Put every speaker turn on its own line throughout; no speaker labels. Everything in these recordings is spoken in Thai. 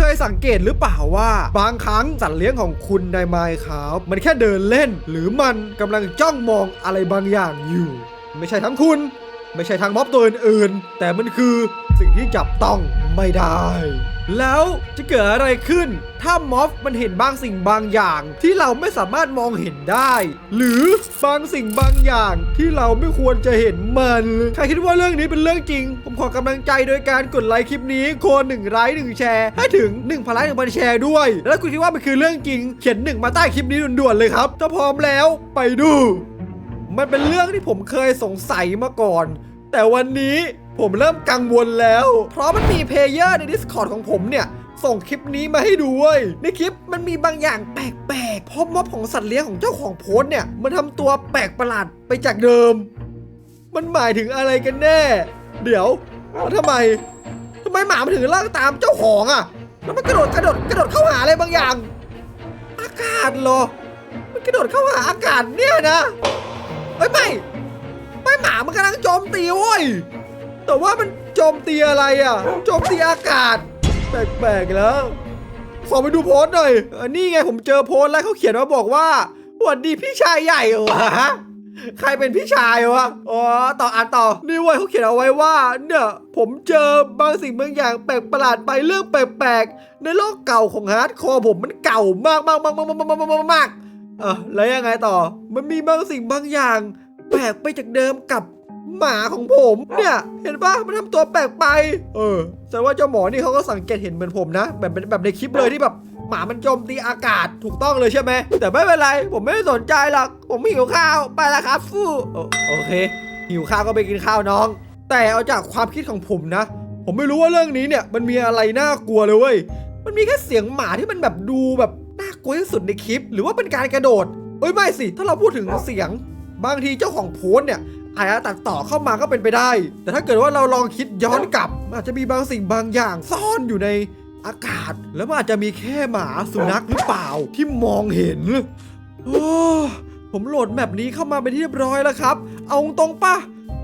เคยสังเกตหรือเปล่าว่า บางครั้งสัตว์เลี้ยงของคุณในไมค์ครับมันแค่เดินเล่น หรือมันกำลังจ้องมองอะไรบางอย่างอยู่ ไม่ใช่ทั้งคุณ ไม่ใช่ทางม็อบตัวอื่นๆแต่มันคือ สิ่งที่จับต้องไม่ได้ แล้วจะเกิดอะไรขึ้น ถ้ามอบมันเห็นบางสิ่งบางอย่างที่เราไม่สามารถมองเห็นได้ หรือบางสิ่งบางอย่างที่เราไม่ควรจะเห็นมัน ใครคิดว่าเรื่องนี้เป็นเรื่องจริง ผมขอกำลังใจโดยการกดไลค์คลิปนี้คนหนึ่งไลค์หนึ่งแชร์ให้ถึง1พันไลค์หนึ่งพันแชร์ด้วย แล้วคุณคิดว่ามันคือเรื่องจริง เขียนหนึ่งมาใต้คลิปนี้ด่วนๆเลยครับถ้าพร้อมแล้วไปดู มันเป็นเรื่องที่ผมเคยสงสัยมาก่อน แต่วันนี้ ผมเริ่มกังวลแล้ว เพราะมันมีเพลเยอร์ใน Discord ของผมเนี่ย ส่งคลิปนี้มาให้ดูเว้ยในคลิปมันมีบางอย่างแปลกๆเพราะม็อบของสัตว์เลี้ยงของเจ้าของโพสต์เนี่ย มันทำตัวแปลกประหลาดไปจากเดิม มันหมายถึงอะไรกันแน่ เดี๋ยวแล้วทำไมทำไมหมามันถึงไล่ตามเจ้าของอะแล้วมันกระโดดกระโดดกระโดดเข้าหาอะไรบางอย่าง อากาศเหรอ มันกระโดดเข้าหาอากาศเนี่ยนะเอ้ยไม่ไม่หมามันกำลังโจมตีเว้ย แต่ว่ามันโจมตีอะไรอะโจมตีอากาศ แปลกๆแล้ว ขอไปดูโพสต์หน่อยอันนี้ไงผมเจอโพสต์แล้วเขาเขียนมาบอกว่าสวัสดีพี่ชายใหญ่เหรอวะใครเป็นพี่ชายวะ อ๋อ ต่ออ่านต่อ นี่เว้ยเขาเขียนเอาไว้ว่า เนี่ย ผมเจอบางสิ่งบางอย่างแปลกประหลาดไปเรื่องแปลกๆ ในโลกเก่าของฮาร์ดคอร์ผมมันเก่ามากมากมากมากมากมากมากมากเออแล้วยังไงต่อ มันมีบางสิ่งบางอย่าง แปลกไปจากเดิมกับ หมาของผมเนี่ย เห็นปะมันทำตัวแปลกไป เออแต่ว่าเจ้าหมอนี่เขาก็สังเกตเห็นเหมือนผมนะ แบบแบบในคลิปเลยที่แบบหมามันโจมตีอากาศถูกต้องเลยใช่ไหม แต่ไม่เป็นไร ผมไม่ได้สนใจหรอกผมหิวข้าวไปละครับฟู่โอเค หิวข้าวก็ไปกินข้าวน้อง แต่เอาจากความคิดของผมนะ ผมไม่รู้ว่าเรื่องนี้เนี่ย มันมีอะไรน่ากลัวเลยเว้ยมันมีแค่เสียงหมาที่มันแบบดูแบบน่ากลัวที่สุดในคลิป หรือว่าเป็นการกระโดดเอ้ยไม่สิ ถ้าเราพูดถึงเสียง บางทีเจ้าของโพสเนี่ย อาจจะตัดต่อเข้ามาก็เป็นไปได้ แต่ถ้าเกิดว่าเราลองคิดย้อนกลับอาจจะมีบางสิ่งบางอย่างซ่อนอยู่ในอากาศ แล้วมันอาจจะมีแค่หมาสุนัขหรือเปล่าที่มองเห็นโอ้ผมโหลดแบบนี้เข้ามาเป็นที่เรียบร้อยแล้วครับ เอาตรงปะ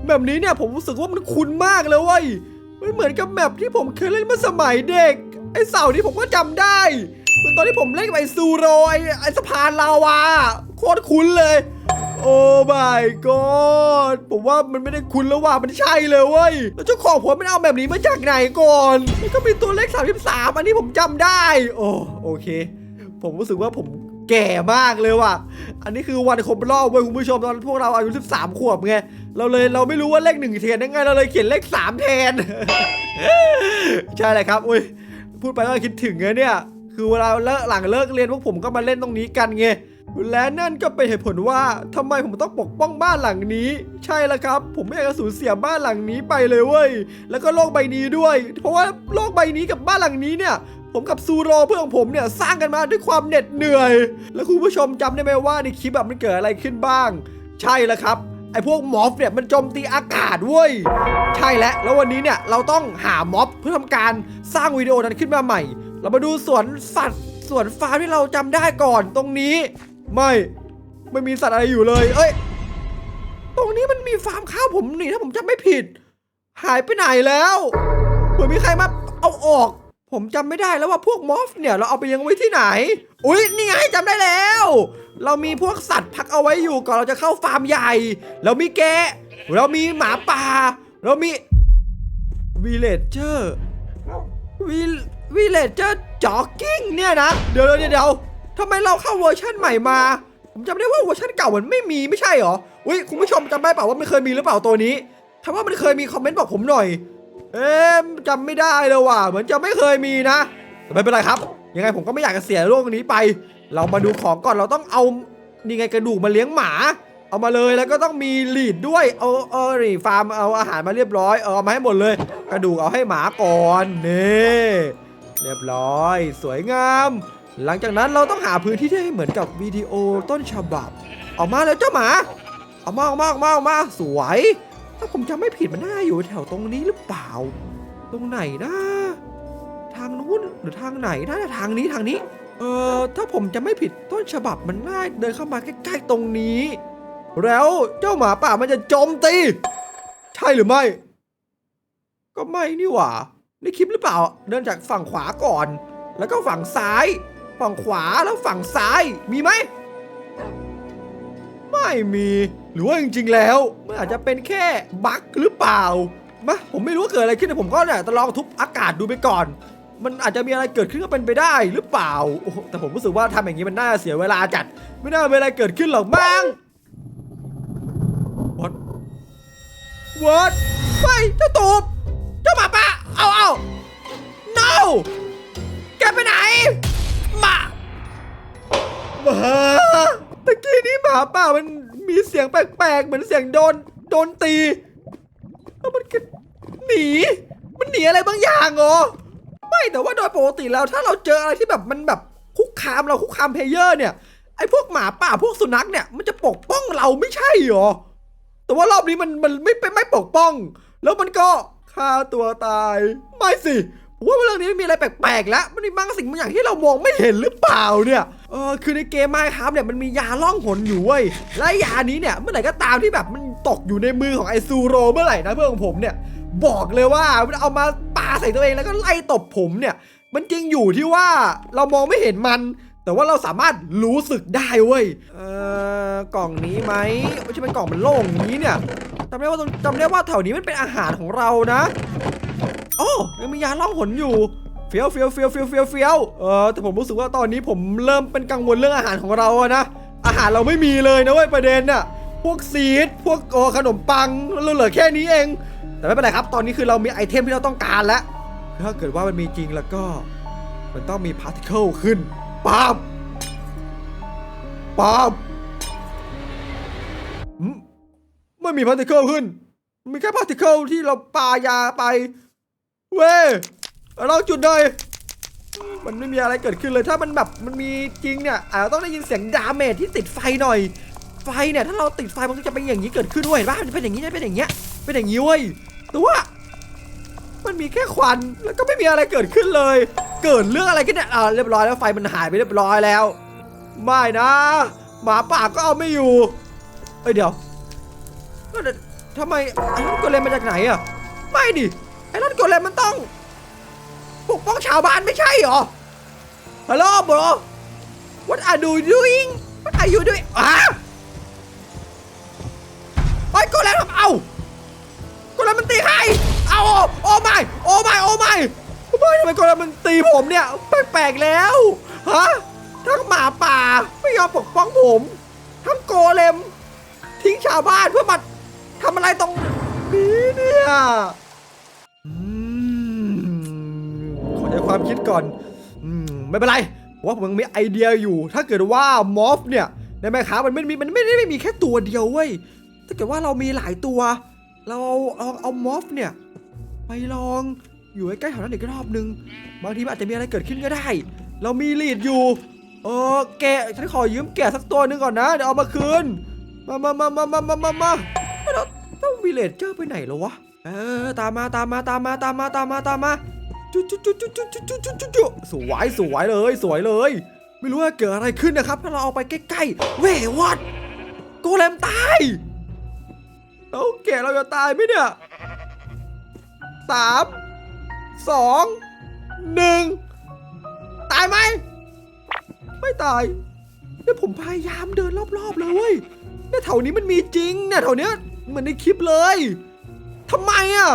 แบบนี้เนี่ยผมรู้สึกว่ามันคุ้นมากเลยเว้ยมันเหมือนกับแมปที่ผมเคยเล่นเมื่อสมัยเด็ก ไอ้เสาที่ผมก็จำได้เหมือนตอนที่ผมเล่นกับไอ้ซูโรไอ้ไอ้สะพานลาวาโคตรคุ้นเลย โอ้ my god ผมว่ามันไม่ได้คุ้นแล้วว่ามันใช่เลยเว้ย แล้วเจ้าของผมมันเอาแบบนี้มาจากไหนก่อนแล้วก็มีตัวเลข 33 อันนี้ผมจำได้ โอ้โอเค ผมรู้สึกว่าผมแก่มากเลยว่ะ อันนี้คือวันครบรอบเว้ยคุณผู้ชมตอนพวกเราอายุ 13 ขวบไง เราเลยเราไม่รู้ว่าเลขหนึ่งแทนได้ไง เราเลยเขียนเลขสามแทน ใช่เลยครับ อุ้ย พูดไปก็คิดถึงไงเนี่ย คือเวลาเลิกหลังเลิกเรียนพวกผมก็มาเล่นตรงนี้กันไง และนั่นก็เป็นเหตุผลว่าทำไมผมต้องปกป้องบ้านหลังนี้ ใช่แล้วครับ ผมไม่อยากจะสูญเสียบ้านหลังนี้ไปเลยเว้ยแล้วก็โลกใบนี้ด้วย เพราะว่าโลกใบนี้กับบ้านหลังนี้เนี่ยผมกับซูโรเพื่อนของผมเนี่ยสร้างกันมาด้วยความเหน็ดเหนื่อย แล้วคุณผู้ชมจำได้ไหมว่าในคลิปแบบมันเกิดอะไรขึ้นบ้าง ใช่แล้วครับไอ้พวกม็อบเนี่ยมันโจมตีอากาศเว้ยใช่แล้วแล้ววันนี้เนี่ยเราต้องหาม็อบเพื่อทำการสร้างวิดีโอนั้นขึ้นมาใหม่ เรามาดูสวนสัตว์สวนฟาร์มที่เราจำได้ก่อนตรงนี้ ไม่ไม่มีสัตว์อะไรอยู่เลย เอ้ย ตรงนี้มันมีฟาร์มข้าวผมนี่ถ้าผมจำไม่ผิด หายไปไหนแล้วเหมือนมีใครมาเอาออก ผมจำไม่ได้แล้วว่าพวกมอฟเนี่ยเราเอาไปเลี้ยังไว้ที่ไหน อุ๊ยนี่ไงจำได้แล้ว เรามีพวกสัตว์พักเอาไว้อยู่ก่อนเราจะเข้าฟาร์มใหญ่เรามีแกะเรามีหมาป่า เรามีวิเลจเจอร์วิวิเลจเจอร์จ็อกกิ้งเนี่ยนะ เดี๋ยวเดี๋ยวเดี๋ยว ทำไมเราเข้าเวอร์ชันใหม่มา ผมจำได้ว่าเวอร์ชันเก่ามันไม่มีไม่ใช่เหรอ อุ้ยคุณผู้ชมจำได้เปล่าว่ามันเคยมีหรือเปล่าตัวนี้ถ้าว่ามันเคยมีคอมเมนต์บอกผมหน่อย เอ๊ะจำไม่ได้เลยว่ะ เหมือนจะไม่เคยมีนะแต่ไม่เป็นไรครับ ยังไงผมก็ไม่อยากจะเสียโลกนี้ไป เรามาดูของก่อนเราต้องเอา นี่ไงกระดูกมาเลี้ยงหมา เอามาเลยแล้วก็ต้องมีลีดด้วย เออเออนี่ฟาร์มเอาอาหารมาเรียบร้อยเออเอามาให้หมดเลย กระดูกเอาให้หมาก่อน นี่ เรียบร้อย สวยงาม หลังจากนั้นเราต้องหาพื้นที่ที่ให้เหมือนกับวิดีโอต้นฉบับ ออกมาแล้วเจ้าหมาเอามาเอามาเอามาเอามาสวย ถ้าผมจำไม่ผิดมันน่าอยู่แถวตรงนี้หรือเปล่า ตรงไหนนะ ทางนู้นหรือทางไหนน่าจะทางนี้ทางนี้ เออถ้าผมจะไม่ผิดต้นฉบับมันน่าเดินเข้ามาใกล้ๆตรงนี้ แล้วเจ้าหมาป่ามันจะโจมตี ใช่หรือไม่ ก็ไม่นี่หว่าในคลิปหรือเปล่า เดินจากฝั่งขวาก่อน แล้วก็ฝั่งซ้าย ฝั่งขวาแล้วฝั่งซ้ายมีไหม ไม่มี หรือว่าจริงๆแล้ว มันอาจจะเป็นแค่บั๊กหรือเปล่ามาผมไม่รู้ว่าเกิดอะไรขึ้นแต่ผมก็เนี่ยจะลองทุบอากาศดูไปก่อน มันอาจจะมีอะไรเกิดขึ้นก็เป็นไปได้หรือเปล่าโอ้แต่ผมรู้สึกว่าทำอย่างนี้มันน่าเสียเวลาจัด ไม่น่ามีอะไรเกิดขึ้นหรอกมั้ง What What ไปเจ้าตูบามันมีเสียงแปลกๆ เหมือนเสียงโดนโดนตีแล้วมันก็หนี มันหนีอะไรบางอย่างเหรอ ไม่แต่ว่าโดยปกติแล้วถ้าเราเจออะไรที่แบบมันแบบคุกคามเราคุกคามเพลเยอร์เนี่ยไอ้พวกหมาป่าพวกสุนัขเนี่ยมันจะปกป้องเราไม่ใช่เหรอ แต่ว่ารอบนี้มันมันไม่ไม่ไม่ปกป้อง แล้วมันก็ฆ่าตัวตาย ไม่สิ ว่าเรื่องนี้มีอะไรแปลกๆแล้วมันมีบางสิ่งบางอย่างที่เรามองไม่เห็นหรือเปล่าเนี่ยเออคือในเกมไมครับเนี่ยมันมียาล่องหนอยู่เว้ยและยานี้เนี่ยเมื่อไหร่ก็ตามที่แบบมันตกอยู่ในมือของไอซูโรเมื่อไหร่นะเพื่อนของผมเนี่ย บอกเลยว่ามันเอามาปาใส่ตัวเองแล้วก็ไล่ตบผมเนี่ย มันจริงอยู่ที่ว่าเรามองไม่เห็นมัน แต่ว่าเราสามารถรู้สึกได้เว้ยเออกล่องนี้ไหมไม่ใช่เป็นกล่องมันโล่งนี้เนี่ยจำได้ว่าจำได้ว่าแถวนี้มันเป็นอาหารของเรานะ โอ้ยังมียาล่องหนอยู่เฟี้ยวเฟี้ยวเฟี้ยวเฟี้ยวเฟี้ยวเฟี้ยวเออแต่ผมรู้สึกว่าตอนนี้ผมเริ่มเป็นกังวลเรื่องอาหารของเราอะนะอาหารเราไม่มีเลยนะเว้ยประเด็นน่ะพวกซีดพวกโอขนมปังเหลือแค่นี้เอง แต่ไม่เป็นไรครับ ตอนนี้คือเรามีไอเทมที่เราต้องการแล้วถ้าเกิดว่ามันมีจริงแล้วก็ มันต้องมีพาร์ติเคิลขึ้นปั๊บป๊บอืมไม่มีพาร์ติเคิลขึ้น มีแค่พาร์ติเคิลที่เราปายาไป เว้ยเอาลองจุดหน่อยมันไม่มีอะไรเกิดขึ้นเลยถ้ามันแบบมันมีจริงเนี่ยอาจจะต้องได้ยินเสียงดาเมจที่ติดไฟหน่อย ไฟเนี่ยถ้าเราติดไฟมันก็จะเป็นอย่างนี้เกิดขึ้นด้วยเห็นปะมันเป็นอย่างนี้เป็นอย่างเงี้ยเป็นอย่างนี้เว้ยแต่ว่ามันมีแค่ควันแล้วก็ไม่มีอะไรเกิดขึ้นเลย เกิดเรื่องอะไรกันเนี่ยอ่าเรียบร้อยแล้วไฟมันหายไปเรียบร้อยแล้ว ไม่นะ หมาป่าก็เอาไม่อยู่เอ้ยเดี๋ยวทำไมไอ้รถโกเลมมาจากไหนอะไม่ดิ ไอ้รถโกเลมมันต้องปกป้องชาวบ้านไม่ใช่เหรอ ฮัลโหลบร What are you doing What are you doing อะไอ้ยโกเลมทำเอากดแล้วมันตีใครเอาโอ้ไม่โอ้ไม่โอ้ไม่โอไม่ทำไมกดแล้วมันตีผมเนี่ย แปลกๆแล้ว ฮะ ทั้งหมาป่าไม่ยอมปกป้องผม ทั้งโกเลม ทิ้งชาวบ้านเพื่อมาทำอะไรตรงนี้เนี่ยอืมขอใช้ความคิดก่อนอืมไม่เป็นไรว่าผมยังมีไอเดียอยู่ ถ้าเกิดว่ามอฟเนี่ยในแม่ค้ามันไม่มีมันไม่ได้ไม่มีแค่ตัวเดียวเว้ยถ้าเกิดว่าเรามีหลายตัว เราเอาเอาเอามอฟเนี่ย ไปลองอยู่ใใกล้ๆแถวนั้นอีกรอบนึงบางทีมันอาจจะมีอะไรเกิดขึ้นก็ได้ เรามีลีดอยู่ เออแกะฉันขอยืมแกะสักตัวหนึงก่อนนะเดี๋ยวเอามาคืนมามามามามามามามาแล้วแล้ววิเลจเจอร์ไปไหนแล้ววะเออตามมาตามมาตามมาตามมาตามมาตามมา จุจุจุจุจุจุจุจุจุจุสวยสวยเลย สวยเลย ไม่รู้ว่าเกิดอะไรขึ้นนะครับ ถ้าเราเอาไปใกล้ๆเว้วัดโกเลมตายแล้วแกเราจะตายไหมเนี่ยสามสองหนึ่งตายไหมไม่ตายเนี่ยผมพยายามเดินรอบๆเลยเว้ยเนี่ยแถวนี้มันมีจริงเนี่ยแถวเนี้ยเหมือนในคลิปเลยทำไมอะ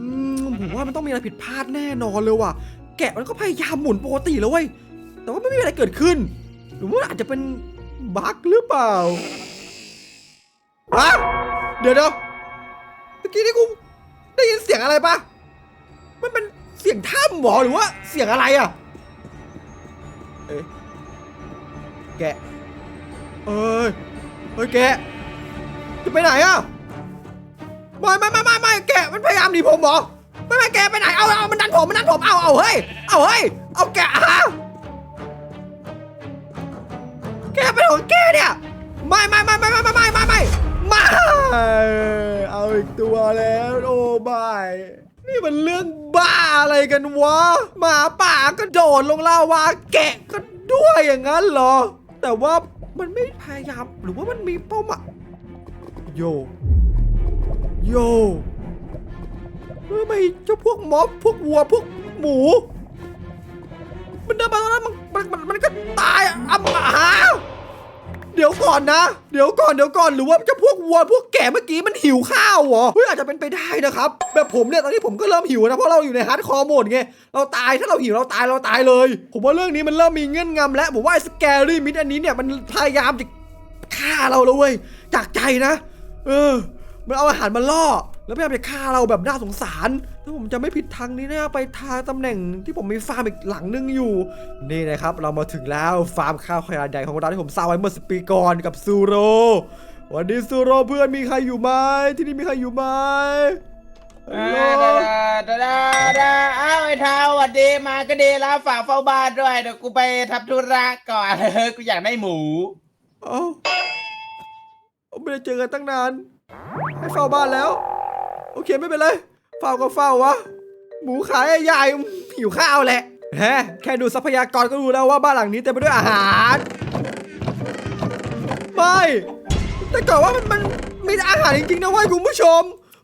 อืมผมว่ามันต้องมีอะไรผิดพลาดแน่นอนเลยว่ะ แกะมันก็พยายามหมุนปกติแล้วเว้ย แต่ว่าไม่มีอะไรเกิดขึ้น หรือว่าอาจจะเป็นบั๊กหรือเปล่าอะเดี๋ยวเดี๋ยวเมื่อกี้นี่กูได้ยินเสียงอะไรปะมันเป็นเสียงถ้ำหมอหรือว่าเสียงอะไรอะ เอ๊ะแกะเอ้ยเฮ้ยแกะจะไปไหนอะ ไม่ไม่ไม่ไม่ไม่แกมันพยายามหนีผมเหรอไม่ไม่แกไปไหนเอาเอามันดันผมมันดันผมเอาเอาเฮ้ยเอาเฮ้ยเอาแกฮะแกเป็นของแกเนี่ยไม่ไม่ไม่ไม่ไม่ไม่ไม่ไม่ไม่ไม่เอาอีกตัวแล้วโอ้บายนี่มันเรื่องบ้าอะไรกันวะหมาป่าก็โดดลงลาวาแกะก็ด้วยอย่างนั้นเหรอ แต่ว่ามันไม่พยายามหรือว่ามันมีเป้าหมายโย โยทำไมเจ้าพวกม็อบพวกวัวพวกหมู มันเดินมาตรงนั้นมันมันมันมันก็ตายอะอ้ำอ้าวเดี๋ยวก่อนนะ เดี๋ยวก่อนเดี๋ยวก่อนหรือว่าจะพวกวัวพวกแก่เมื่อกี้มันหิวข้าวเหรอเฮ้ยอาจจะเป็นไปได้นะครับ แบบผมเนี่ยตอนนี้ผมก็เริ่มหิวนะเพราะเราอยู่ในฮาร์ดคอร์โหมดไงเราตายถ้าเราหิวเราตายเราตายเลย ผมว่าเรื่องนี้มันเริ่มมีเงื่อนงำแล้วผมว่าไอ้สแกรี่มิดอันนี้เนี่ยมันพยายามจะฆ่าเราแล้วเว้ยจากใจนะ เออ มันเอาอาหารมาล่อ แล้วพยายามจะฆ่าเราแบบน่าสงสาร ถ้าผมจะไม่ผิดทางนี้นะไปทางตำแหน่งที่ผมมีฟาร์มอีกหลังนึงอยู่ นี่นะครับ เรามาถึงแล้วฟาร์มข้าวขนาดใหญ่ของเราที่ผมสร้างไว้เมื่อสิปีก่อนกับซูโร วันนี้ซูโรเพื่อนมีใครอยู่ไหมที่นี่มีใครอยู่ไหม
ดาดาดาดาอ้าวไอ้เท้าสวัสดีมาก็ดีแล้วฝากเฝ้าบ้านด้วยเดี๋ยวกูไปทำธุระก่อนกูอยากได้หมู
อ้าไม่ได้เจอกันตั้งนาน ให้เฝ้าบ้านแล้ว โอเคไม่เป็นไร เฝ้าก็เฝ้าวะ หมูขายใหญ่หิวข้าวแหละแฮะแค่ดูทรัพยากรก็รู้แล้วว่าบ้านหลังนี้เต็มไปด้วยอาหารไม่แต่ก่อนว่ามันมันมีอาหารจริงๆนะเว้ยคุณผู้ชม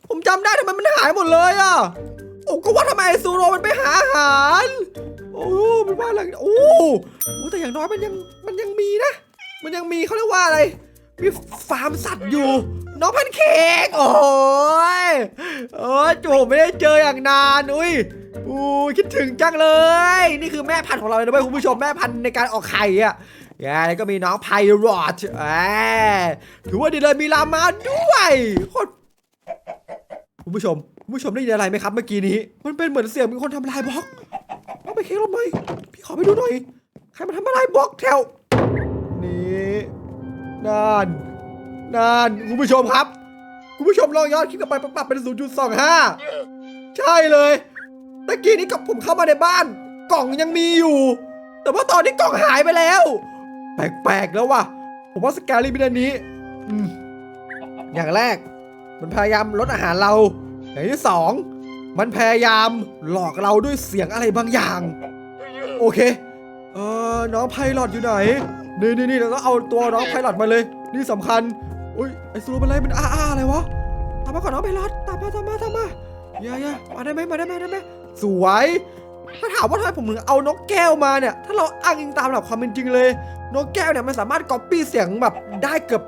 ผมจำได้ทำไมมันหายหมดเลยอะโอ้ก็ว่าทำไมไอซูโรมันไปหาอาหารโอ้เป็นบ้านหลังโอ้โอ้แต่อย่างน้อยมันยังมันยังมีนะ มันยังมีเขาเรียกว่าอะไรมีฟาร์มสัตว์อยู่ น้องแพนเค้กโอ้ยโอ้ยจูไม่ได้เจออย่างนานอุ้ยอู้คิดถึงจังเลย นี่คือแม่พันธุ์ของเราเลยนะเว้ยคุณผู้ชมแม่พันธุ์ในการออกไข่อะแย่แล้วก็มีน้องไพรอตแหมถือว่าดีเลยมีลามาด้วยโคตรคุณผู้ชมคุณผู้ชมได้ยินอะไรไหมครับเมื่อกี้นี้ มันเป็นเหมือนเสียงมีคนทำลายบล็อกเอาไปเค้กลงหน่อยพี่ขอไปดูหน่อย ใครมาทำลายบล็อกแถว นี่นั่น นั่นคุณผู้ชมครับ คุณผู้ชมลองย้อนคลิปกลับไปปรับเป็น 0.25 ใช่เลยตะกี้นี้กับผมเข้ามาในบ้าน กล่องยังมีอยู่ แต่ว่าตอนนี้กล่องหายไปแล้ว แปลกๆแล้วว่ะ ผมว่าสแกลี่บินอันนี้อืมอย่างแรก มันพยายามลดอาหารเรา อย่างที่สองมันพยายามหลอกเราด้วยเสียงอะไรบางอย่าง โอเค เออน้องไพลอตอยู่ไหน นี่นี่นี่เราต้องเอาตัวน้องไพลอตมาเลย นี่สำคัญ อุ้ยไอ้ซูมันอะไรมันอาอาอะไรวะตามมาก่อนน้องไพลอตตามมาตามมาตามมาอย่าอย่ามาได้ไหมมาได้ไหมได้ไหมสวย ถ้าถามว่าทำไมผมถึงเอานกแก้วมาเนี่ย ถ้าเราอ้างอิงตามหลักความเป็นจริงเลย นกแก้วเนี่ยมันสามารถก๊อปปี้เสียงแบบได้เกือบ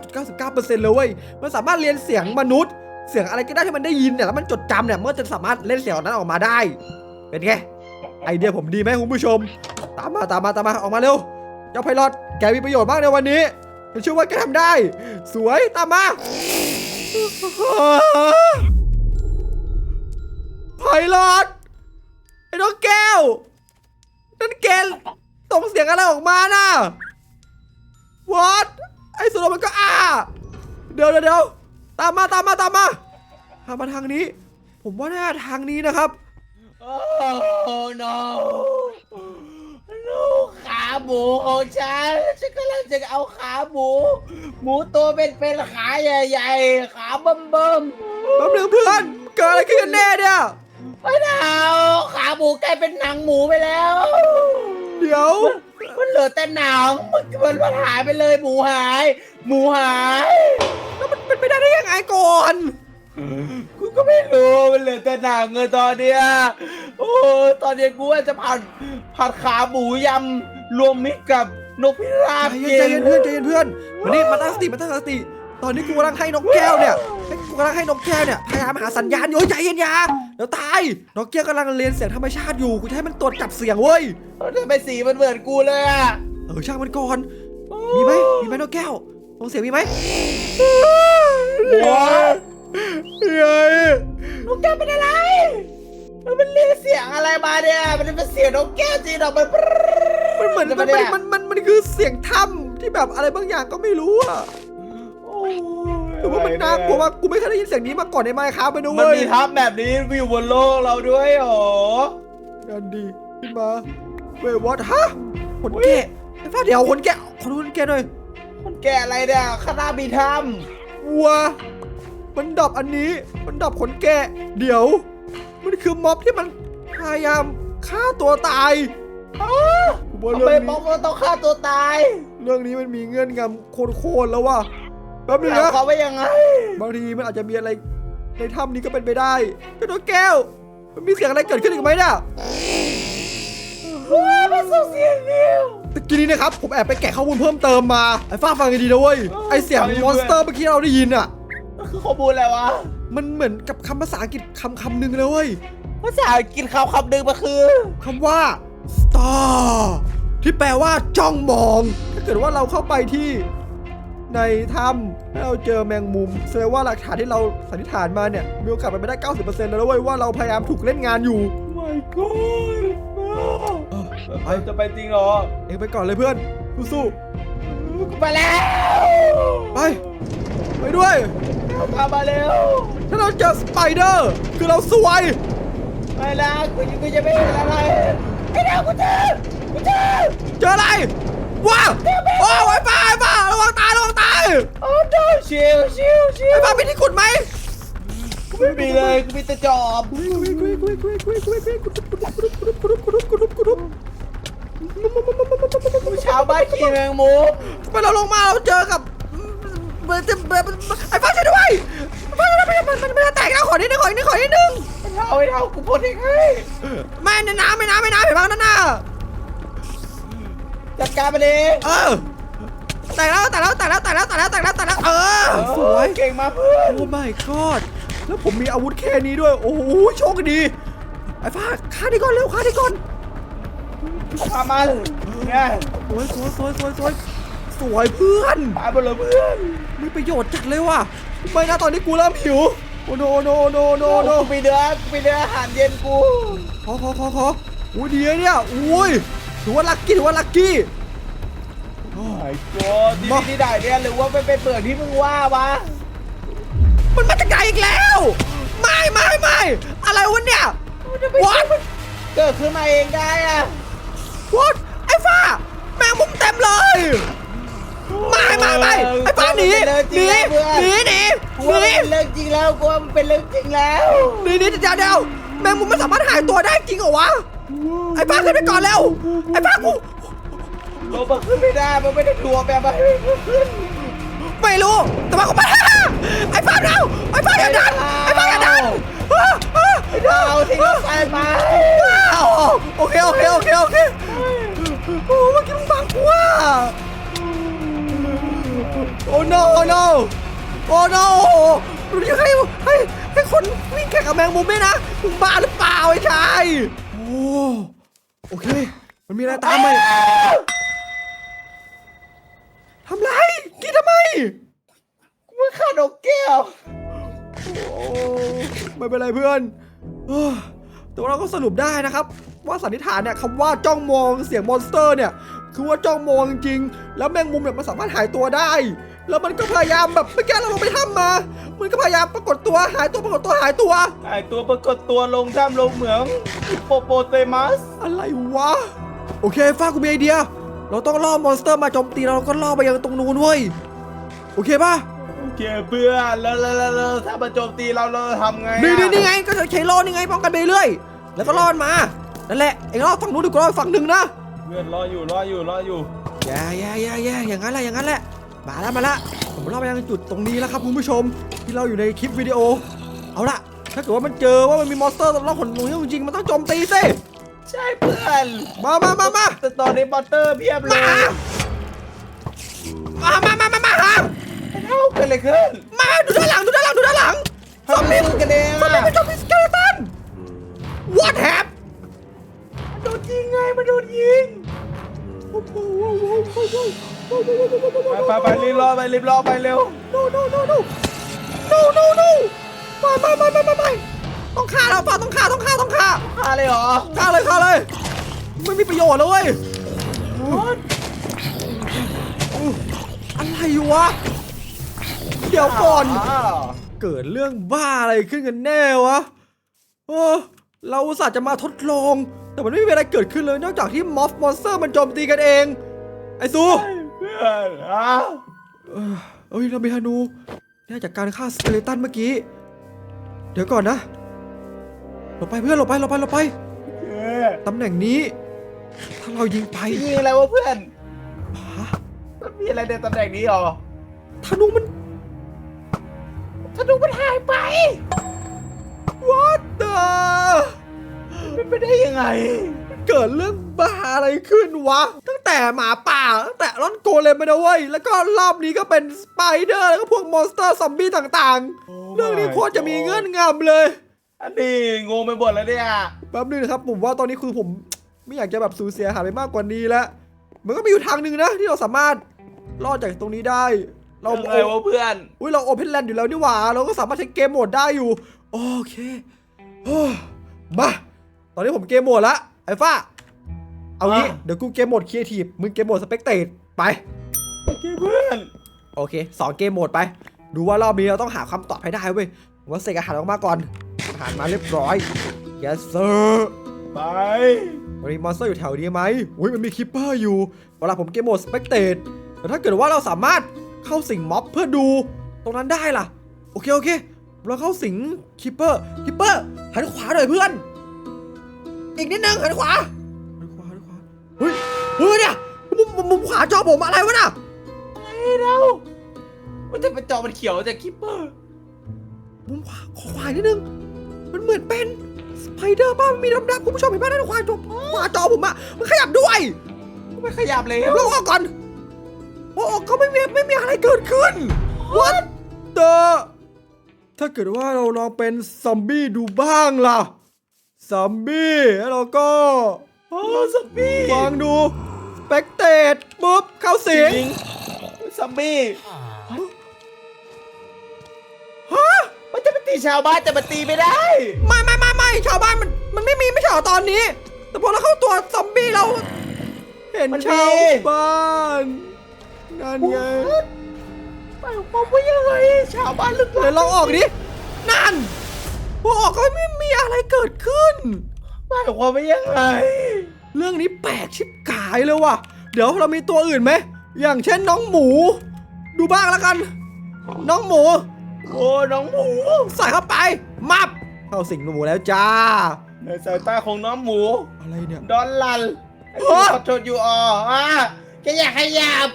99.99%เลยเว้ย มันสามารถเรียนเสียงมนุษย์ เสียงอะไรก็ได้ที่มันได้ยินเนี่ยแล้วมันจดจำเนี่ยมันก็จะสามารถเล่นเสียงนั้นออกมาได้ เป็นไง ไอเดียผมดีไหมคุณผู้ชม ตามมาตามมาตามมาออกมาเร็วเจ้าไพลอตแกมีประโยชน์มากในวันนี้ ฉันเชื่อว่าแกทำได้ สวยตามมาไพลอตไอ้น้องแก้ว นั่นแกส่งเสียงอะไรออกมาน่ะ What ไอ้สุดมันก็อ้าเดี๋ยวเดี๋ยวตามมาตามมาตามมาทางมาทางนี้ ผมว่าน่าทางนี้นะครับ
โอ้ no ลูกขาหมูของฉัน ฉันกำลังจะเอาขาหมู หมูตัวเป็นเป็นๆขาใหญ่ๆ ขาเบิ่ม
แป๊บนึงเพื่อนเกิดอะไรขึ้นกันแน่เนี่ย
ๆไม่เอาขาหมูกลายเป็นหนังหมูไปแล้ว
เดี๋ยว
มันเหลือแต่หนังมันมันมันหายไปเลยหมูหาย หมูหาย
แล้วมันเป็นไปได้ได้ยังไงก่อน
กูก็ไม่รู้มันเหลือแต่หนังเงยตอนเนี้ย โอ้ตอนเนี้ยกูว่าจะผัดผัดขาหมูยำรวมมิตรกับนกพิราบ
ใจเย็นใจเย็นเพื่อนใจเย็นเพื่อนมานี่มาตั้งสติมาตั้งสติ ตอนนี้กูกำลังให้นกแก้วเนี่ยให้กูกำลังให้นกแก้วเนี่ยพยายามหาสัญญาณอยู่เฮ้ยใจเย็นอยาเดี๋ยวตายนกแก้วกำลังเรียนเสียงธรรมชาติอยู่กูจะให้มันตรวจจับเสียงเว้ย
ทำไมสีมันเหมือนกูเลยอะ
เออช่างมันก่อนมีไหมมีไหมนกแก้วตรงเสียงมีไหม
ว้า
เฮ้ย
นกแก้วเป็นอะไร มันเรียกเสียงอะไรมาเนี่ย มันเป็นเสียงนกแก้วจริงหรอมัน
มันเหมือนมันมันมันมันมันคือเสียงถ้ำที่แบบอะไรบางอย่างก็ไม่รู้อะ
โอ้ย
หรือว่ามันน่ากลัวมากกูไม่เคยได้ยินเสียงนี้มาก่อนในไมค์ครับไปด้
มัน
วย
มีทับแบบนี้อยู่บนโลกเราด้วยเหรอ
นั่นดีขึ้นมาเววอตฮะขนแกะไอ้ฟ้าเดี๋ยวขนแกะขอดูขนแกะหน่อย
มันแกอะไรเนี่ยคณะมีถ้
วัวมันดับอันนี้ มันดับขนแกะ เดี๋ยว มันคือม็อบที่มันพยายามฆ่าตัวตายำ
อ้า
ผมว่า
ทำ
เรื่
ไม
อง
บอ
นี้
กว่าต้องฆ่าตัวตาย
เรื่องนี้มันมีเงื่อนงำโคตรๆแล้วว่ะแป๊บนึง
หมาย
นะ
ความว่ายังไง
บางทีมันอาจจะมีอะไรในถ้ำนี้ก็เป็นไปได้เจ้าตัวแก้ว มันมีเสียงอะไรเกิดขึ้นอีกไหมเนี่ย
ว้าวโซเชียลเนียล
ตะกี้นี้นะครับ ผมแอบไปแกะข้อมูลเพิ่มเติมมา ไอ้ฟ้าฟังดีๆนะเว้ย
เออ
ไอเสียง
ฟังดี
มอนสเตอร์เมื่อกี้เราได้ยินอะ
คือข้อมูลอะไรวะ
มันเหมือนกับคำภาษาอังกฤษคำคำหนึ่งเลยเว้ย
ภาษาอังกฤษคำคำหนึ่งมันคือ
คำว่า star ที่แปลว่าจ้องมอง ถ้าเกิดว่าเราเข้าไปที่ในถ้ำแล้วเราเจอแมงมุมแสดงว่าหลักฐานที่เราสันนิษฐานมาเนี่ยมีโอกาสเป็นไปได้ 90%แล้วนะเว้ยว่าเราพยายามถูกเล่นงานอยู่
my god
เออ
ไปจะไปจริงเหรอ
เองไปก่อนเลยเพื่อนสู้
กูไปแล้ว
ๆไป ไปด้วย
ตามมาเร็ว
ถ้าเราเจอสไปเดอร์คือเราสวย
ไปนะกูจะกูจะไม่เห็นอะไรไอ้เดี๋ยวกูเจอกูเจอ
เจออะไรว้าวโอ้ไอ้ป้าไอ้ป้าระวังตายระวังตาย
โอ้โดชิวชิวชิว
ไอ้ป้าเป็นที่ขุดไหม
กูไม่มีเลยกูมีแต่จอบกูชาวบ้านขี่แมงมุม
ทำไมเราลงมาเราเจอกับ เบอร์เบอร์ไอ้ป้าช่วยด้วยไอ้ป้ามันมันมันมันแตกแล้วขอนิดนึงขอนิดนึงขอนิดนึง
ไม่เท่าไม่เท่ากูพ่นเองให้
แม่ในน้ำไม่น้ำไม่น้ำเห็นบ้างนั่นน่ะ
จัดการไปเอง
เออแตกแล้วแตกแล้วแตกแล้วแตกแล้วแตกแล้วแตกแล้วแตกแล้วเออสวย
เก่งมากเพื่อน
โอ้ my god แล้วผมมีอาวุธแค่นี้ด้วย โอ้โหโชคดีไอ้ฟ้าฆ่าดีก่อนเร็วฆ่าดีก่อน
มามันไง
สวยสวยสวยสวยสวย สวยเพื่อน
ตายหมดเลยเพื่อน
มีประโยชน์จัดเลยว่ะไม่นะตอนนี้กูเริ่มหิวโอ้โนโนโนโนโน
กูมีเนื้อกูมีเนื้ออาหารเย็นกู
ขอขอขอขอโอ้ยดีนะเนี่ยอุ้ยถือว่าลัคกี้ถือว่าลัคกี้
ไอ้โก้ที่นี่ที่ไหนเนี่ยหรือว่าเป็นเป็นเปลือกที่มึงว่าวะ
มันมาจากไหนอีกแล้ว ไม่ไม่ไม่อะไรวะเนี่ย what
เกิดขึ้นมาเองได้อะ
what ไอ้ฟ้าแมงมุมเต็มเลยไม่ไม่ไม่ไอ้ฟ้าหนีหนีหนีหนี
กู
ห
ว่า
นี
มันเป็นเรื่องจริงแล้วกูว่ามันเป็นเรื่องจริงแล้ว
หนีหนีเดี๋ยวเดี๋ยวแมงมุมมันสามารถหายตัวได้จริงเหรอวะไอ้ฟ้าขึ้นไปก่อนเร็วไอ้ฟ้ากู
ลงมาขึ้นไม่ได้มันไม่ได้ตัวแบบมาให้ขึ้น
ไม่รู้แต่ว่ากูไปไอ้ฟ้าเร็วไอ้ฟ้าอย่าดันไอ้ฟ้าอย่าดันอ่าอ่า
เอาทิ้งรถไฟไป
อ้าวโอเคโอเคโอเคโอเคโอ้เมื่อกี้มึงบังกูอะ โอ้ no โอ้ no โอ้ no ดูดิให้ให้ให้คนวิ่งแข่งกับแมงมุมเนี่ยนะมึงบ้าหรือเปล่าไอ้ชายโอ้โอเค มันมีอะไรตามมาทำไรกินทำไม
กูม่ฆ่านกแก้ว
โอ้ไม่เป็นไรเพื่อนแต่ว่าเราก็สรุปได้นะครับ ว่าสันนิษฐานเนี่ยคำว่าจ้องมองเสียงมอนสเตอร์เนี่ย คือว่าจ้องมองจริง แล้วแมงมุมเนี่ยมันสามารถหายตัวได้ แล้วมันก็พยายามแบบเมื่อกี้เราลงไปถ้ำมา มันก็พยายามปรากฏตัวหายตัวปรากฏตัวหายตัว
ไอตัวปรากฏตัวลงถ้ำลงเหมืองโปโปเตมัส
อะไรวะ โอเคฟ้ากูมีไอเดีย เราต้องล่อมอนสเตอร์มาโจมตีเราแล้วก็ล่อไปยังตรงนู้นเว้ย โอเคป่ะ
โอเคเพื่อนแล้วแล้วแล้วแล้วถ้ามันโจมตีเราเราทำไงอะ
นี่นี่นี่ไงก็จะใช้ล่อนี่ไงป้องกันไปเรื่อย แล้วก็ล่อมันมา นั่นแหละเอ็งล่อฝั่งนู้นดีกว่าล่อฝั่งหนึ่งนะ
เพื่อนรออยู่รออยู่รออยู่
แย่แย่แย่แย่อย่างนั้นแหละอย่างนั้นแหละ มาแล้วมาแล้วผมเล่าไปยังจุดตรงนี้แล้วครับคุณผู้ชม ที่เราอยู่ในคลิปวิดีโอ เอาละถ้าเกิดว่ามันเจอว่ามันมีมอนสเตอร์ตรงรอบขนตรงนี้จริงๆมันต้องโจมตีสิ
ใช่เพื่อน
มามามามา
แต่ตอนนี้มอนเตอร์เพียบเล
มายมามามามามาหา
เท่ากันเลยขึ้น
มาดูด้านหลังดูด้านหลังดูด้านหลังซอม
ทำไม
บี้
สู้กันเอง
ซอมบี้
อะ
เป็นซอมบี้สเกเลตัน What happened
โดนยิงไงมันโดนยิงไป ไปไปรีบรอไปรีบรอไปเร็ว
no no no no no no no ไม่ไม่ไม่ไม่ไม่ไม่ต้องฆ่าเราเปล่าต้องฆ่าต้องฆ่าต้องฆ่า
พาเลยเหรอ
ฆ่าเลยฆ่าเลยไม่มีประโยชน์เลยเว้ยอะไรวะ เดี๋ยวก่อน
อ้าว
เกิดเรื่องบ้าอะไรขึ้นกันแน่วะเออเราอุตส่าห์จะมาทดลอง แต่มันไม่มีอะไรเกิดขึ้นเลย นอกจากที่มอฟมอนสเตอร์มันโจมตีกันเอง ไอ้ซู
เพื่ อนอ้าว
เออเอ้ยเรามีฮานูได้จากการฆ่าสเกเลตันเมื่อกี้ เดี๋ยวก่อนนะหลบไปเพื่อนหลบไปหลบไปหลบไป
เออ
ตำแหน่งนี้ ถ้าเรายิงไป
ยิงอะไรวะเพื่อน
ฮะ
มันมีอะไรในตำแหน่งนี้เหรอ
ธนูมัน
ธนูมันหายไป
what the
เป็นไปได้ยังไง
เกิดเรื่องบ้าอะไรขึ้นวะตั้ง แต่หมาป่าตั้งแต่ร่อนโกเลมไปนะเว้ยแล้วก็รอบนี้ก็เป็นสไปเดอร์แล้วก็พวกมอนสเตอร์ซอมบี้ต่างๆ เรื่องนี้โคตรจะมีเงื่อนงำเลย
อันนี้งงไปหมดแล้วเนี่ย
แป๊บนึงนะครับผมว่าตอนนี้คือผมไม่อยากจะแบบสูญเสียหายไปมากกว่านี้แล้วมันก็มีอยู่ทางหนึ่งนะที่เราสามารถรอดจากตรงนี้ได้ เรา
เราไงวะเพื่อน
อุ้ยเราโอเพนแลนด์อยู่แล้วนี่หว่าเราก็สามารถใช้เกมโหมดได้อยู่ โอเคโอ้มาตอนนี้ผมเกมโหมดละไอ้ฟ้า เอางี้
อะ
เดี๋ยวกูเกมโหมดครีเอทีฟมึงเกมโหมดสเปกเตตไป
โอเคเพื่อน
โอเคสองเกมโหมดไป ดูว่ารอบนี้เราต้องหาคำตอบให้ได้เว้ยผมว่าเสกอาหารออกมาก่อน อาหารมาเรียบร้อย yes sir
ไป
มันมีมอนสเตอร์อยู่แถวนี้ไหมอุ้ยมันมีคิปเปอร์อยู่ เวลาผมเกมโหมดสเปกเตตแต่ถ้าเกิดว่าเราสามารถเข้าสิงม็อบเพื่อดูตรงนั้นได้ล่ะ โอเคโอเค เราเข้าสิงคิปเปอร์คิปเปอร์หันขวาหน่อยเพื่อน อีกนิดนึงหันขวาหันขวาหันขวา เฮ้ยเฮ้ยเนี่ยมุมมุมมุมขวาจอผมอะไรวะน่ะ
ไอ้เรามันจะเป็นจอมันเขียวจากคิปเปอร์
มุมขวาขวานิดนึง มันเหมือนเป็นสไปเดอร์บ้ามันมีดำๆคุณผู้ชมเห็นไหมด้านขวาจอขวาจอผมอะมันขยับด้วย
ไม่ขยับเลย
เราออกก่อนพอออกก็ไม่มีไม่มีอะไรเกิดขึ้น What the ถ้าเกิดว่าเราลองเป็นซอมบี้ดูบ้างล่ะซอมบี้แล้วเราก็
โอ้ซัมบี้
วางดูสเปกเตตปุ๊บเข้าสิง
ซัมบี้
ฮะ
มันจะไปตีชาวบ้านแต่มันตีไม่ได้
ไม่ไม่ไม่ไม่ชาวบ้านมันมันไม่มีไม่ใช่เหรอตอนนี้ แต่พอเราเข้าตัวซอมบี้เรา เห็น
มันมี
ชาวบ้านนั่นไง
หมายความว่ายังไงชาวบ้านลึก
เดี๋ยวเราออกดินั่นพอออกก็ไม่มีอะไรเกิดขึ้น
หมายความว่ายังไง
เรื่องนี้แปลกชิบกายเลยว่ะ เดี๋ยวเรามีตัวอื่นไหม อย่างเช่นน้องหมู ดูบ้างแล้วกัน น้องหมู
โอ้น้องหมู
ใส่เข้าไป มับ เข้าสิงหนูแล้วจ้า
ในสายตาของน้องหมู
อะไรเนี่ย
ดอนลัน
ฮะ
ขอโทษอยู่อ่ออะแกอยากขยับ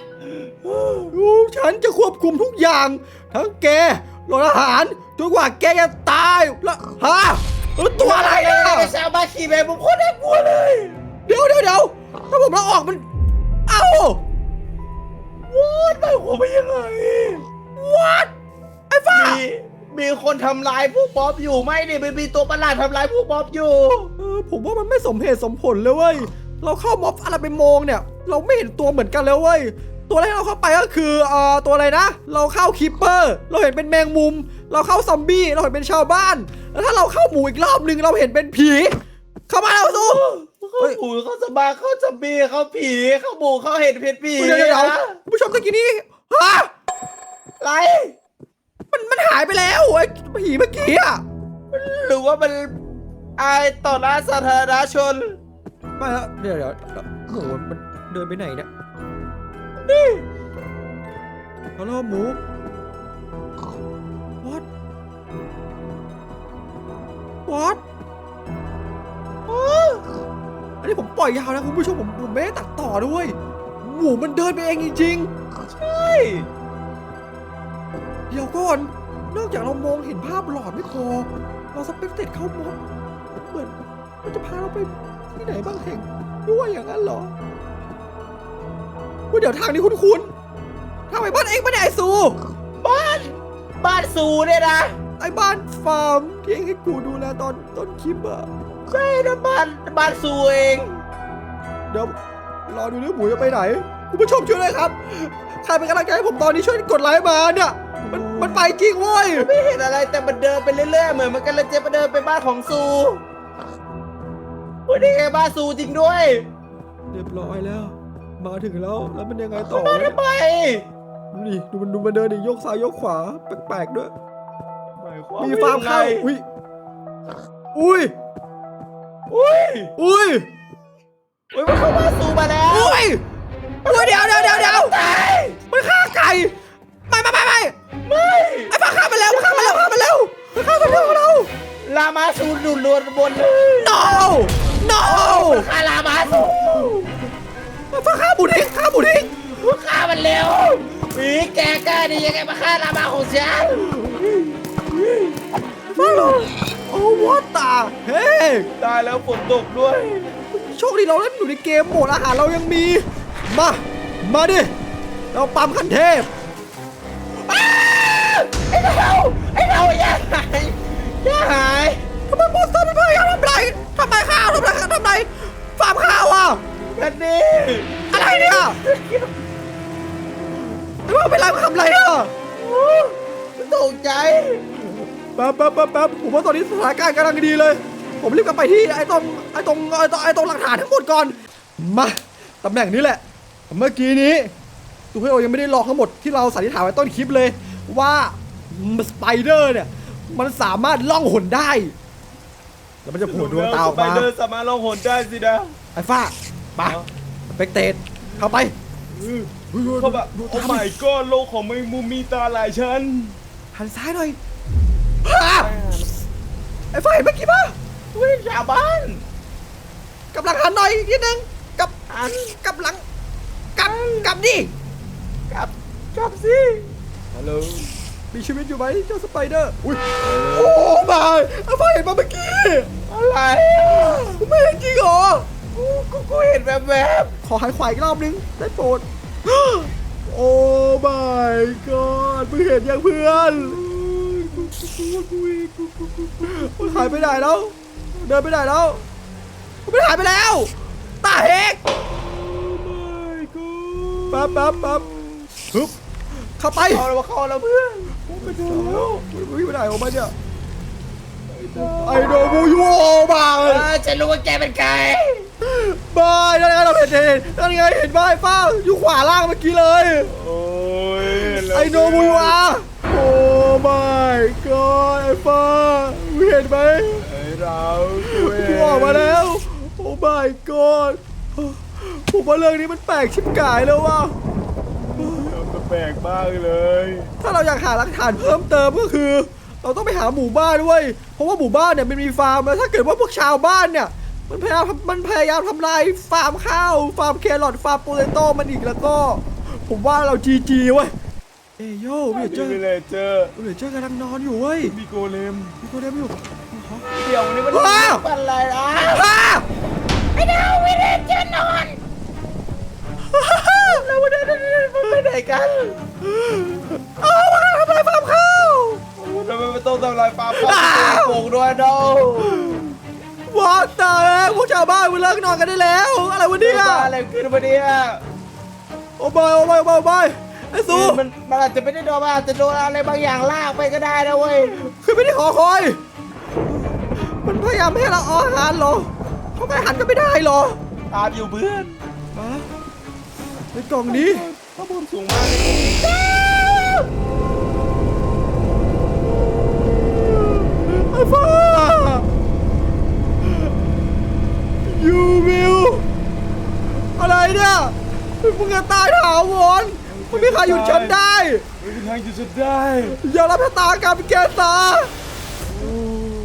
อู้ฉันจะควบคุมทุกอย่าง ทั้งแกรถอาหารจนกว่าแกจะตายแล้วฮะเออ ตัวอะไรอะ
ชาวบ้านขี่แบบมุมโคตรน่ากลัวเลย
เดี๋ยวเดี๋ยวเดี๋ยวถ้าผมเราออกมัน เอ้า
วัดหมายความว่ายังไง
what ไอ้ฟ้า
มีมีคนทำลายพวกบ๊อบอยู่ไม่ดิมันมีตัวประหลาดทำลายพวกบ๊อบอยู่
เออผมว่ามันไม่สมเหตุสมผลเลยเว้ย เราเข้าม็อบอะไรไปมองเนี่ย เราไม่เห็นตัวเหมือนกันเลยเว้ย ตัวแรกเราเข้าไปก็คือเอ่อตัวอะไรนะ เราเข้าคิปเปอร์ เราเห็นเป็นแมงมุม เราเข้าซอมบี้ เราเห็นเป็นชาวบ้าน แล้วถ้าเราเข้าหมูอีกรอบหนึ่งเราเห็นเป็นผี เข้ามาแล้วสู้
เขาผูเขาสบายเขาจะมีเขาผีเขาบูเขาเห็นเพชรผี
เดี๋ยวเดี๋ยวเดี๋ยว
นะ
คุณผู้ชมตะกี้นี้ฮะ
อะไร
มันมันหายไปแล้วไอ้ผีเมื่อกี้อะ
หรือว่ามันไอายต่อหน้าสาธารณชน
ไม่แล้วเดี๋ยวเดี๋ยวหมูมันเดินไปไหนเนี่ย
นี่
ฮัลโหลหมู what อันนี้ผมปล่อยยาวนะคุณผู้ชมผมผมไม่ได้ตัดต่อด้วยหมูมันเดินไปเองจริง
ใช่
เดี๋ยวก่อน นอกจากเรามองเห็นภาพหลอดไม่พอ เราสเปกเตตเข้ามดเหมือนมันจะพาเราไปที่ไหนบ้างแห่งด้วยอย่างนั้นเหรอว่าเดี๋ยวทางนี้คุ้นๆทางไปบ้านเองไม่ได้ไอซู
บ้าน บ้านสูเนี่ยนะ
ไอ้บ้านฟาร์มที่ให้กูดูแลตอนต้นคลิปอะ
ใช่นะบ้านบ้านสูเอง
เดี๋ยวรอดูเรื่องหมูจะไปไหนคุณผู้ชมช่วยด้วยครับ ใครเป็นกำลังใจให้ผมตอนนี้ช่วยกดไลค์มาเนี่ย มันมันไปจริงเว้ย
ไม่เห็นอะไรแต่มันเดินไปเรื่อยๆเหมือนมันกำลังจะไปเดินไปบ้านของสูวันนี้ไงบ้านสูจริงด้วย
เรียบร้อยแล้ว มาถึงแล้วแล้วมันยังไงต่อ
มา
เนี่ย
ทำไม
ดูดิดูมันดูมันเดินดิยกซ้ายยกขวาแปลกๆด้วย
หายคว
มีฟาร์มข้าว
ยังไง
อุ้ยอุ้ย
อุ้ย
อุ้ย
อุ้ยมันเข้าบ้านสูมาแล้ว
อุ้ยอุ้ยเดี๋ยวเดี๋ยวเดี๋ยวเดี๋ยว
ตาย
มันฆ่าไก่ไม่ไม่ไม่ไม่
ไม่
ไอ้ฟ้าฆ่ามันแล้วมันฆ่ามันแล้วฆ่ามันแล้วมันฆ่ามันแล้วเรา
ลามาสูดูดลวนบนเลย
no no
ฆ่าลามาสู
ฟ้าฆ่าหมูทิ้งฆ่าหมูทิ้ง
ฆ่ามันเร็วอีแกกล้าดียังไงมาฆ่าลามาของฉัน
ฟ้าเหรอโอ้วัตตาเฮ้ย
ตายแล้วฝนตกด้วย
ชโชคดีเราเล่นอยู่ในเกมโหมดอาหารเรายังมี มา มาดิ เราปั๊มขั้นเทพ
ไอ้เราไอ้เราอย่าหายอย่าหาย
ทำไมมอนสเตอร์มันพยายามทำไรทำไมข้าวทำไรทำไรฟาร์มข้าวอะ
แค่นี้
อะไรเนี่ยไม่ว่าเป็นไรมาทำไรเนี่ย
ตกใจ
แป๊บแป๊บแป๊บแป๊บผมว่าตอนนี้สถานการณ์กำลังดีเลย ผมรีบกลับไปที่ไอ้ตรงไอ้ตรงไอ้ตรงไอ้ตรงหลักฐานทั้งหมดก่อน มาตำแหน่งนี้แหละ เมื่อกี้นี้ตูเฮโอยังไม่ได้ลองทั้งหมดที่เราสันนิษฐานไว้ต้นคลิปเลย ว่าสไปเดอร์เนี่ยมันสามารถล่องหนได้ แล้วมันจะโผล่ดวงตาออก
ไปเดินสามารถล่องหนได้สินะ
ไอ้ฟ้าปะเปกเตดเข้าไป
เขาแบบโอ้ my god โลกของแมงมุมมีตาหลายชั้น
หันซ้ายหน่อย อ้าไอ้ฟ้าเห็นเมื่อกี้ปะ
วิ่งชาวบ้าน
กลับหลังหันหน่อยอีกนิดนึงกลับ
อัน
กลับหลังกลับกลับดิ
กลับกลับสิฮัลโหล
มีชีวิตอยู่ไหมเจ้าสไปเดอร์อุ้ยโอ้มาไอ้ฟ้าเห็นมาเมื่อกี้
อะไร
ไม่เห็นจริงเหรอ
กูกูกูเห็นแบบแบบ
ขอหายขวายอีกรอบนึงได้โปรด โอ้ my god มึงเห็นยังเพื่อน มันหายไปไหนแล้ว เดินไปไหนแล้วมันหายไปแล้วตาเฮก
my god
แป๊บแป๊บแป๊บฮึบเข้าไป
เข้าแล้วเข้าแล้วเพื่อนไปดูแล้ว
วิ่งไปไหนออกมาเนี่ยไอโดมูยูโอมาเล
เอยอฉันรู้ว่าแกเป็นใคร
บายนั่นไงเราเห็นเห็นนั่นไงเห็นบ้ายฟ้าอยู่ขวาล่างเมื่อกี้เลย
โอ้ย
ไอโนมูยูอา my god ไอ้ฟ้ามึงเห็นไหม
ไอ้เรา
กูออกมาแล้ว โอ้ my god ผมว่าเรื่องนี้มันแปลกชิบกายแล้วว่ะ
มันแปลกมากเลย
ถ้าเราอยากหาหลักฐานเพิ่มเติมก็คือ เราต้องไปหาหมู่บ้านด้วยเพราะว่าหมู่บ้านเนี่ยมันมีฟาร์มแล้วถ้าเกิดว่าพวกชาวบ้านเนี่ย มันพยายามมันพยายามทำลายฟาร์มข้าว ฟาร์มแครอทฟาร์มโปเตโต้มันอีกแล้วก็ ผมว่าเราจีจีเว้ย เอยโย่วิลเจอร์
มีเลเจอร์
วิลเจอร์กำลังนอนอยู่เว้ย
มีโกเลม
มีคนเดียวอยู่
เดี๋ยวนี้มัน
ว้าว
เป็นอะไรอะ
อ้า
ไอ้ดาววิเลเจอร์นอนแล้ววันนี้มันไปไหนกัน
เอามาทำลายฟาร์มข้าว
ทำไมมันต้องทำลายฟาร์มข้าวปลูกด้วยโด
ว้าวตายแล้วพวกชาวบ้านมันเลิกนอนกันได้แล้ว อะไรวะเนี่ย
อะไรขึ้นมาเนี่ย
โอ้บายโอ้บายโอ้บายโอ้บาย ไอ้ซู
มันมันอาจจะไม่ได้โดนมันอาจจะโดนอะไรบางอย่างลากไปก็ได้นะเว้ย
คือไม่ได้ขอคอย มันพยายามให้เราเอาอาหารเหรอเขาไปหันก็ไม่ได้เหรอ
ตามอยู่เพื่อน
มาในกล่องนี้
ข้างบนสูงมากเลย
ไอ้ฟ้า you will อะไรเนี่ยมึงจะตายถาวร ไม่มีใครหยุดฉันได้
ไม่มีทางหยุดฉันได้
อย่ารับชะตากรรมแกซะ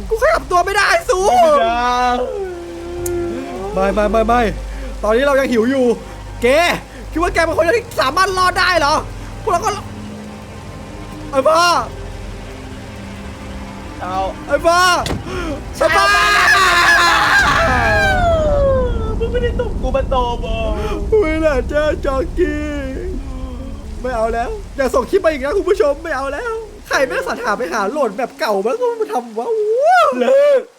กูขยับตัวไม่ได้สู
ไม่มีทาง
ไม่ไม่ไม่ไม่ตอนนี้เรายังหิวอยู่ เกคิดว่าแกเป็นคนที่สามารถรอดได้เหรอพวกเราก็ไอ้บ้า
เอา
ไอ้บ้าไอ้บ้า
มึงไม่ได้ตบกูมาตบอะ
ไม่น่าเจอจอกี้ ไม่เอาแล้ว อย่าส่งคลิปมาอีกนะคุณผู้ชมไม่เอาแล้ว ใครแม่งสัตหาไปหาโหลดแบบเก่าบ้างก็มาทำวะว้าว
เลิก